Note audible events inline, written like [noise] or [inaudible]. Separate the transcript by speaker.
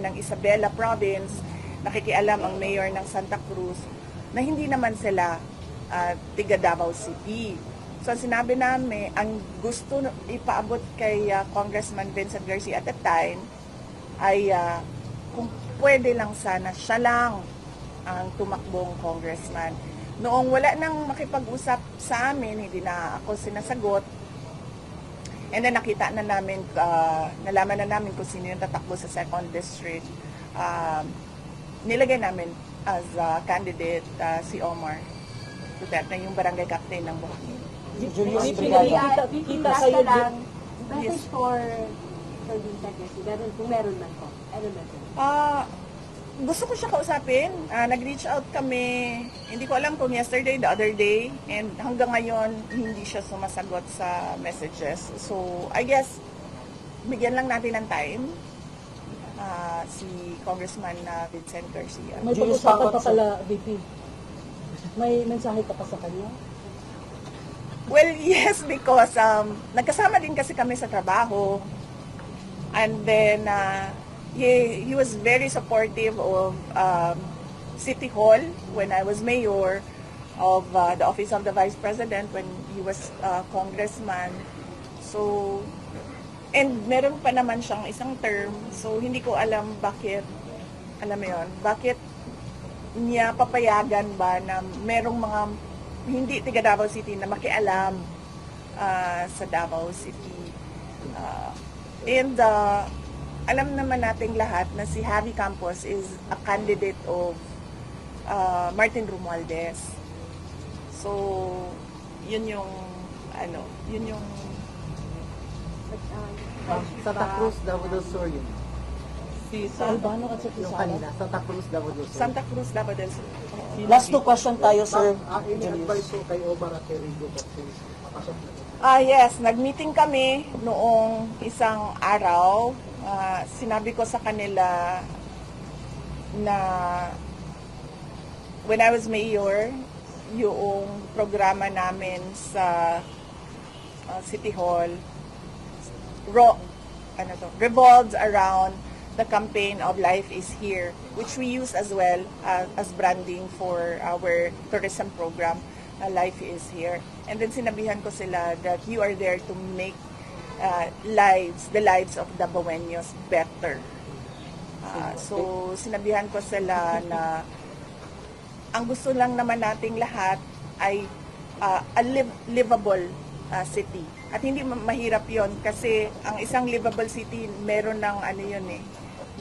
Speaker 1: ng Isabela Province, nakikialam ang mayor ng Santa Cruz na hindi naman sila ah, tiga Davao City. So ang sinabi namin, ang gusto ipaabot kay ah, Congressman Vincent Garcia at that time ay ah, kung pwede lang sana siya lang ang tumakbong congressman. Noong wala nang makipag-usap sa amin, hindi na ako sinasagot, And then nakita na namin, uh, nalaman na namin kung sino yung tatakbo sa second district. Um, nilagay namin as a candidate uh, si Omar Duterte, yung barangay captain ng Buhangin.
Speaker 2: Julius Brigada. Kita
Speaker 3: lang.
Speaker 1: Yes.
Speaker 3: Message for for Garcia. Meron, kung meron man po. Ano message?
Speaker 1: Ah, gusto ko siya kausapin. Ah, nag-reach out kami, hindi ko alam kung yesterday, the other day, and hanggang ngayon, hindi siya sumasagot sa messages. So, I guess, bigyan lang natin ng time ah, si Congressman na Vincent Garcia.
Speaker 4: May pag-usapan pa pala, VP. May mensahe ka pa sa kanya?
Speaker 1: Well, [laughs] yes, because um, nagkasama din kasi kami sa trabaho. And then, uh, he, he was very supportive of um, City Hall when I was mayor, of uh, the Office of the Vice President when he was uh, congressman. So, and meron pa naman siyang isang term. So, hindi ko alam bakit, alam mo yun, bakit niya papayagan ba na merong mga hindi tiga Davao City na makialam ah, sa Davao City. Ah, and ah, alam naman nating lahat na si Javi Campos is a candidate of ah, Martin Romualdez. So, yun yung ano, yun yung
Speaker 3: uh,
Speaker 2: Santa Cruz, Davao del Sur yun. Si
Speaker 4: Sa Albano at sa
Speaker 2: Yung kanina, Santa Cruz, Davao del Sur.
Speaker 1: Santa Cruz, Davao del Sur. Oo.
Speaker 4: Last two question tayo, sir.
Speaker 2: Ah,
Speaker 4: Julius.
Speaker 2: ko kay Omar at kay Rigo kasi makasok na.
Speaker 1: Ah, yes. Nag-meeting kami noong isang araw. Ah, sinabi ko sa kanila na when I was mayor, yung programa namin sa ah, City Hall ro ano to, revolves around the campaign of Life is Here, which we use as well uh, as branding for our tourism program, uh, Life is Here. And then sinabihan ko sila that you are there to make uh, lives, the lives of the Baweños better. Uh, so sinabihan ko sila na ang gusto lang naman nating lahat ay uh, a liv- livable uh, city. At hindi ma- mahirap yon kasi ang isang livable city meron ng ano yun eh,